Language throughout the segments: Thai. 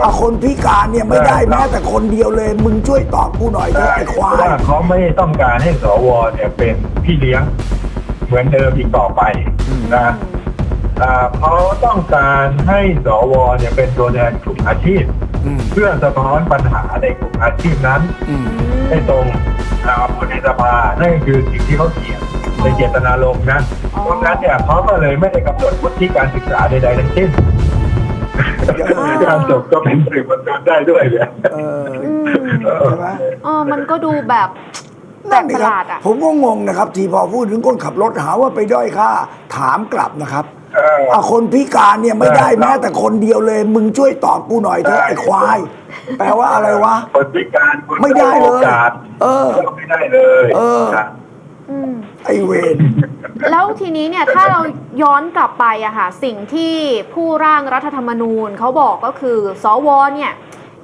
เอาคนพิการเนี่ยไม่ได้แม้แต่คนเดียวเลย มึงช่วยตอบกูหน่อยเถอะไอ้ควาย ว่าเขาไม่ต้องการให้สวเนี่ยเป็นพี่เลี้ยง เหมือนเดิมอีกต่อไปนะอ่าเขาต้องการให้สวเนี่ยเป็นตัวแทนกลุ่มอาชีพ อืม เพื่อสะท้อนปัญหาในกลุ่มอาชีพนั้นอืม ให้ตรงอ่าผู้ในสภานั่นก็คือสิ่งที่เขาเขียนในเจตนารมณ์นะอ๋อเพราะฉะนั้นเนี่ยเขาก็เลยไม่ได้กำหนดวุฒิการศึกษาใดๆทั้งสิ้น การจบก็เป็นสื่อมวลชนได้ด้วยเนี่ยเอออืมใช่ไหมเออมันก็ดูแบบแปลนั่กนปนี่ระคหรับลาดอะผมก็งงนะครับ ที่พอพูดถึงคนขับรถหาว่าไปด้อยค่า ถามกลับนะครับเออเอาคนพิการเนี่ยไม่ได้เออแม้แต่คนเดียวเลย มึงช่วยตอบกูหน่อยเถอะได้ไอ้ควาย แปลว่าอะไรวะคนพิการคนไม่ได้เลยโอกาสเออก็ไม่ได้เลยเออนะอืมไอ้เวร แล้วทีนี้เนี่ยถ้าเราย้อนกลับไปอะค่ะสิ่งที่ผู้ร่างรัฐธรรมนูญเขาบอกก็คือ สวเนี่ย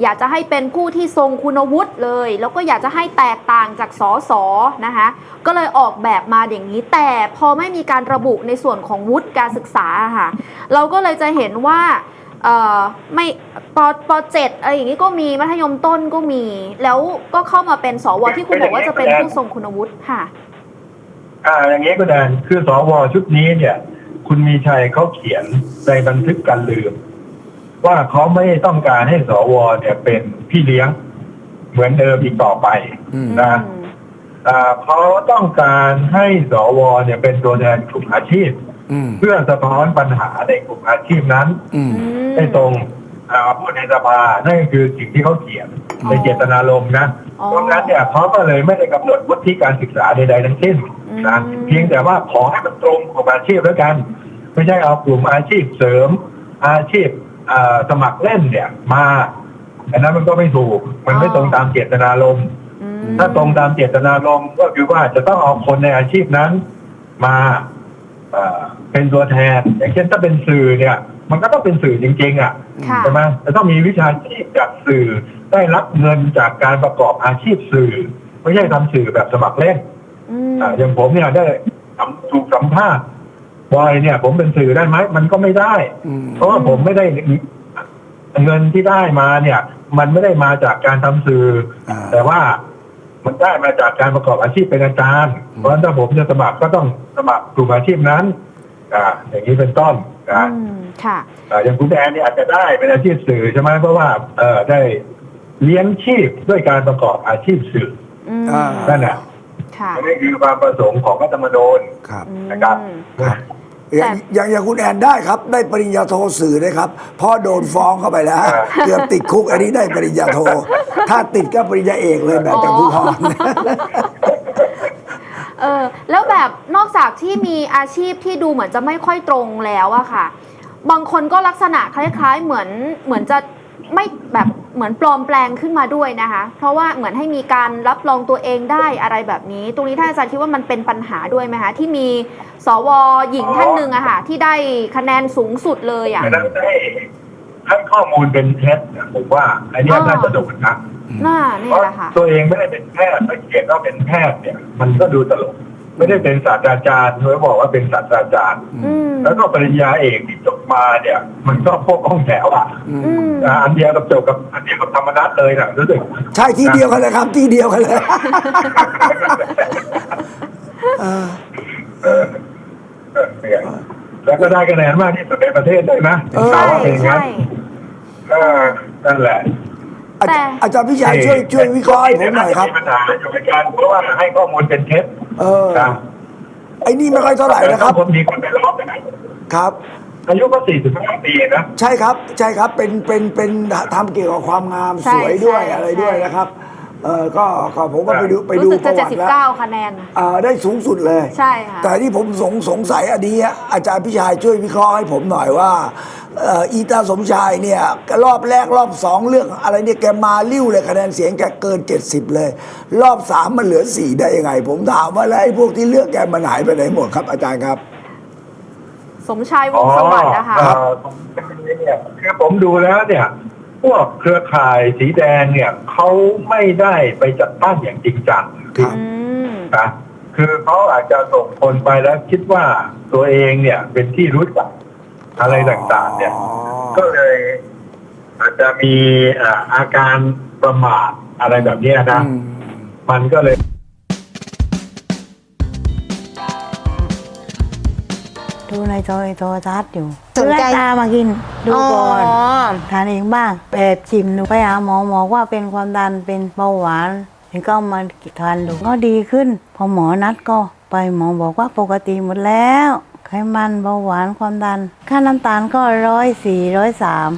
อยากจะให้เป็นผู้ที่ทรงคุณวุฒิเลย แล้วก็อยากจะให้แตกต่างจากสสนะคะก็เลยออกแบบมาอย่างนี้ แต่พอไม่มีการระบุในส่วนของวุฒิการศึกษาอะค่ะเราก็เลยจะเห็นว่าเออไม่ปปเจ็ดอะไรอย่างนี้ก็มีมัธยมต้นก็มี แล้วก็เข้ามาเป็นสวที่คุณบอกว่าจะเป็นผู้ทรงคุณวุฒิค่ะ อ่าอย่างนี้ก็ได้คือสวชุดนี้เนี่ย คุณมีชัยเขาเขียนในบันทึกการลืม ว่าเขาไม่ต้องการให้สวเนี่ยเป็นพี่เลี้ยง เหมือนเดิมอีกต่อไปอืมนะอ่าเขาต้องการให้สวเนี่ยเป็นตัวแทนกลุ่มอาชีพอืมเพื่อสะท้อนปัญหาในกลุ่มอาชีพนั้นอืมให้ตรงอ่าผู้ในสภานั่นก็คือสิ่งที่เขาเขียนในเจตนารมณ์นะอ๋อเพราะฉะนั้นเนี่ยเขาก็เลยไม่ได้กำหนดวุฒิการศึกษาใดๆทั้งสิ้น นะอืมเพียงแต่ว่าขอให้มันตรงกลุ่มอาชีพแล้วกัน ไม่ใช่เอากลุ่มอาชีพเสริม อาชีพอ่าสมัครเล่นเนี่ย มาอันนั้นมันก็ไม่ถูก มันไม่ตรงตามเจตนารมณ์อืมถ้าตรงตามเจตนารมณ์ก็คือว่าจะต้องเอาคนในอาชีพนั้น มาเอ่อเป็นตัวแทน อย่างเช่นถ้าเป็นสื่อเนี่ย มันก็ต้องเป็นสื่อจริง ๆอะค่ะใช่ไหมจะต้องมีวิชาชีพจากสื่อได้รับเงินจากการประกอบอาชีพสื่อ ไม่ใช่ทำสื่อแบบสมัครเล่น อืมอ่าอย่างผมเนี่ยได้ทำถูกสัมภาษณ์บอยเนี่ย ผมเป็นสื่อได้ไหมมันก็ไม่ได้ อืมเพราะว่าผมไม่ได้เงินที่ได้มาเนี่ย มันไม่ได้มาจากการทำสื่ออาแต่ว่ามันได้มาจากการประกอบอาชีพเป็นอาจารย์ เพราะฉะนั้นถ้าผมจะสมัครก็ต้องสมัครกลุ่มอาชีพนั้น อ่า อย่างนี้เป็นต้นนะอืมค่ะอ่าอย่างคุณแอนเนี่ยอาจจะได้เป็นอาชีพสื่อใช่ไหมเพราะว่าเออได้เลี้ยงชีพด้วยการประกอบอาชีพสื่ออืมอ่า นั่นแหละ ค่ะอันนี้คือความประสงค์ของรัฐธรรมนูญครับอืมนะครับอย่างอย่างอย่างคุณแอนได้ครับ ได้ปริญญาโทสื่อได้ครับเพราะโดนฟ้องเข้าไปแล้วอ่า เกือบติดคุกอันนี้ได้ปริญญาโท ถ้าติดก็ปริญญาเอกเลยแบบจากผู้พร เออแล้วแบบนอกจากที่มีอาชีพที่ดูเหมือนจะไม่ค่อยตรงแล้วอะค่ะ บางคนก็ลักษณะคล้าย ๆ เหมือนเหมือนจะไม่แบบ เหมือนปลอมแปลงขึ้นมาด้วยนะคะ เพราะว่าเหมือนให้มีการรับรองตัวเองได้อะไรแบบนี้ ตรงนี้ท่านอาจารย์คิดว่ามันเป็นปัญหาด้วยไหมคะที่มีสวหญิงท่านหนึ่งอะค่ะ ที่ได้คะแนนสูงสุดเลยอะดังนั้นให้ให้ข้อมูลเป็นเท็จนะผมว่าอันเนี้ยอ๋อน่าจะโดนนะน่าเพนี่ราะแหละค่ะตัวเองไม่ได้เป็นแพทย์สังเกตว่าเป็นแพทย์เนี่ย มันก็ดูตลก ไม่ได้เป็นศาสตราจารย์โดยบอกว่าเป็นศาสตราจารย์ อืม แล้วก็ปริญญาเอกที่จบมาเนี่ย มันก็พวกห้องแถวอะอืม อ่าอันเดียวกับจบกับอันเดียวกับธรรมนัตเลยนะรู้สึก ใช่ที่เดียวกันเลยครับที่เดียวกันเลยเออเออเออเนี่ยแล้วก็ได้คะแนนมากที่สุดในประเทศเลยนะเออใช่ว่าเป็นอย่างใช่นั้นเออนั่นแหละอาจารย์แต่ อาจารย์พิชัยช่วยช่วยวิเคราะห์ให้ผมหน่อยครับ มีปัญหาอยู่เหมือนกันเพราะว่าให้ข้อมูลเป็นเท็จ เออนะไอ้นี่ไม่ค่อยเท่าไหร่นะครับแต่ถ้าคนมีคนไปร้องนะครับ อายุก็สี่สิบห้าปีนะ ใช่ครับ ใช่ครับ เป็น เป็น เป็นทำเกี่ยวกับความงามใช่สวยด้วยใช่อะไรด้วยใช่ นะครับ เออก็ก็ผมก็ไปดูไปดูรู้สึกปจะระวัติแล้ว79คะแนน อ่าได้สูงสุดเลย ใช่ค่ะ แต่ที่ผมสงสงสัยอันนี้อะอาจารย์พิชัยช่วยวิเคราะห์ให้ผมหน่อยว่าเอ่ออีตาสมชายเนี่ยรอบแรกรอบสองเรื่องอะไรเนี่ยแกมาลิ้วเลยคะแนนเสียงแกเกิน 70 เลย รอบสามมันเหลือสี่ได้ยังไง ผมถามว่าแล้วไอ้พวกที่เลือกแกมันหายไปไหนหมดครับอาจารย์ครับ สมชายวงศ์สวัสดิ์นะคะอ๋อเอ่อผมเนี่ยคือผมดูแล้วเนี่ยพ วกเครือข่ายสีแดงเนี่ยเขาไม่ได้ไปจัดตั้งอย่างจริงจังครับอืมนะคือเขาอาจจะส่งคนไปแล้วคิดว่าตัวเองเนี่ยเป็นที่รู้จักอะไรต่างๆ เนี่ยอ๋อก็เลยอาจจะมีอ่าอาการประมาทอะไรแบบเนี้ยนะ อืม มันก็เลย ดูในโทรโทรทัศน์อยู่สนใจ ซื้อให้ตามากินดูก่อนอ๋อทานเองบ้างแอบชิมดูไปหาหมอหมอว่าเป็นความดันเป็นเบาหวานถึงก็เอามาทานดูก็ดีขึ้น พอหมอนัดก็ไปหมอบอกว่าปกติหมดแล้ว ไขมันเบาหวานความดัน ค่าน้ำตาลก็ร้อยสี่ร้อยสาม